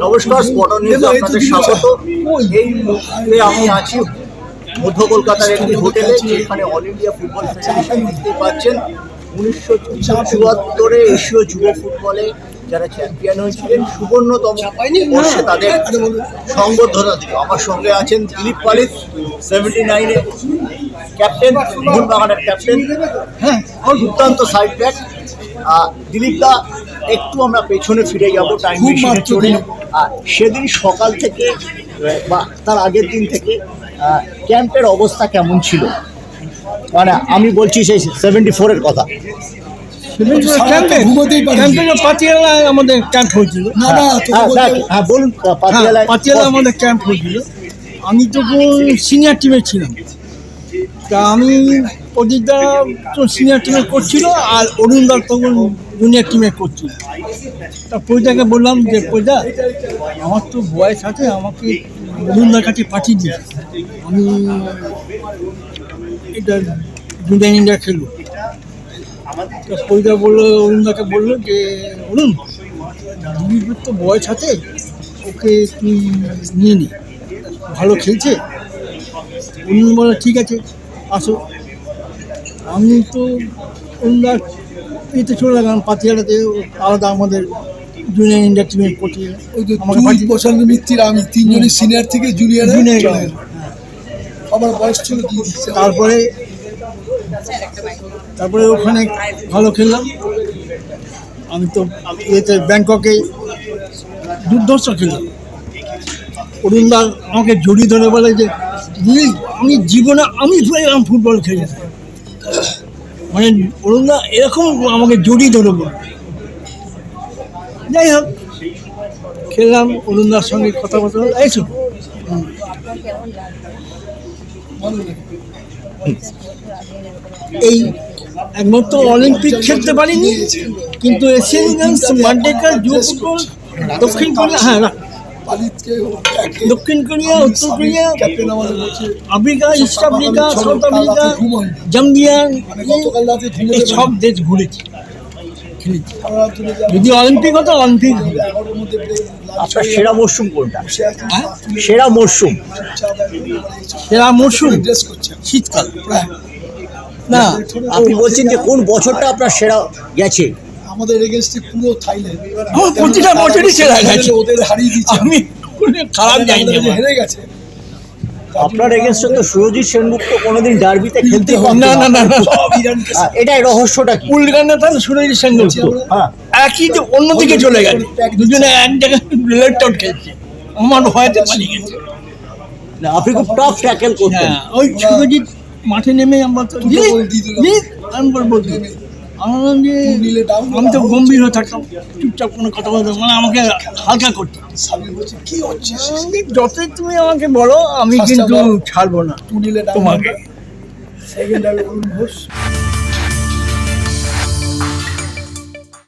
নমস্কার স্পটন নিউজে আপনাদের স্বাগত। এই মুহূর্তে আমি আছি মধ্য কলকাতার একটি হোটেলে যেখানে অল ইন্ডিয়া ফুটবল ফেডারেশন দেখতে পাচ্ছেন। উনিশশো চুয়াত্তরে এশীয় যুব ফুটবলে যারা চ্যাম্পিয়ন হয়েছিলেন সুবর্ণতম বর্ষে তাদের সংবর্ধনা দিল। আমার সঙ্গে আছেন দিলীপ পালিত সেভেন্টি নাইনে ক্যাপ্টেন মোহনবাগানের ক্যাপ্টেন হ্যাঁ দুর্দান্ত সাইড ব্যাক দিলীপ দা একটু আমরা পেছনে ফিরে যাব টাইম মেশিনে চড়ে সেদিন সকাল থেকে বা তার আগের দিন থেকে ক্যাম্পের অবস্থা কেমন ছিল? মানে আমি বলছি সেই সেভেন্টি ফোরের কথা। আমাদের ক্যাম্প হয়েছিল। না না হ্যাঁ, হ্যাঁ, হ্যাঁ বলুন হ্যাঁ পাতিয়ালায় আমাদের ক্যাম্প হয়েছিল। আমি তখন সিনিয়র টিমে ছিলাম। তা আমি অজিতদা তো সিনিয়র টিমে করছিল আর অরুণদা তখন জুনিয়র টিমে করছিল। তা পৈদাকে বললাম যে পৈদা আমার তো বয়স আছে, আমাকে অরুণদার কাছে পাঠিয়ে দিই আমি এটা জুনিয়র ইন্ডিয়া খেলব। তা পৈদা বলল অরুণদাকে বলল যে, অরুণ দিলীপের তো বয়স আছে, ওকে তুই নিয়ে নি। ভালো খেলছে? অরুণ বলে ঠিক আছে, আসো। আমি তো অরুণদার এতে চলে গেলাম পাতিয়ালাতে আলাদা আমাদের জুনিয়র ইন্ডিয়া টিমের কোচে ওই যে আমাকে প্রশান্ত মিত্তির আমি তিনজনই সিনিয়র থেকে জুনিয়রে জুনিয়র। আমার বয়স ছিল তারপরে তারপরে ওখানে ভালো খেললাম। আমি তো ইয়েতে ব্যাংককে দুর্ধর্ষ খেললাম। অরুণদা আমাকে জড়িয়ে ধরে বলে যে আমি জীবনে আমি ফুটবল খেলি মানে অরুণদা এরকম আমাকে জড়িয়ে ধরে বলে যাই হোক, খেললাম, অরুণদার সঙ্গে কথা বলতে এইসব এই একমাত্র অলিম্পিক খেলতে পারিনি, কিন্তু এশিয়ান গেমস যুব ফুটবল দক্ষিণ কোরিয়া হ্যাঁ দক্ষিণ কোরিয়া উত্তর কোরিয়া ক্যাপ্টেন আমাদের বলছে Africa East Africa South Africa. Zambia মানে এই সব দেশ ঘুরেছি যদি অলিম্পিক হতো অলিম্পিক হয়ে সেরা মরশুম কোনটা। হ্যাঁ? সেরা মরশুম সেরা মরশুম শীতকাল। না। আপনি বলছেন যে কোন বছরটা আপনার সেরা গেছে? আমাদের এগেনস্টে পুরো থাইল্যান্ড আমার প্রতিটা বছরই সেরা গেছে ওদের হারিয়ে দিচ্ছে আমি খারাপ হেরে গেছে। আপনার এগেনস্টে তো সুরজিৎ সেনগুপ্ত কোনোদিন ডার্বিতে খেলতে না। না। না না ইরানকে এটাই রহস্যটা কি? উল্গানে তার সুরজিৎ সেনগুপ্ত। হ্যাঁ। একই তো অন্যদিকে চলে গেছে। দুজনে এক জায়গায় খেলছে। আমার ভয়তে পালিয়ে গেছে। না, আপনি খুব টফ ট্যাকেল করতেন। হ্যাঁ ওই সুরজিৎ মাঠে নেমে আমরা তো দুটো দিয়ে দিলাম। আমি বল বলছি আমি তো গম্ভীর হয়ে থাকতাম চুপচাপ কোনো কথা বলতাম মানে আমাকে হালকা করতো। কি হচ্ছে যতই তুমি আমাকে বলো আমি কিন্তু ছাড়বো না। তোমাকে। সেকেন্ড ঘোষ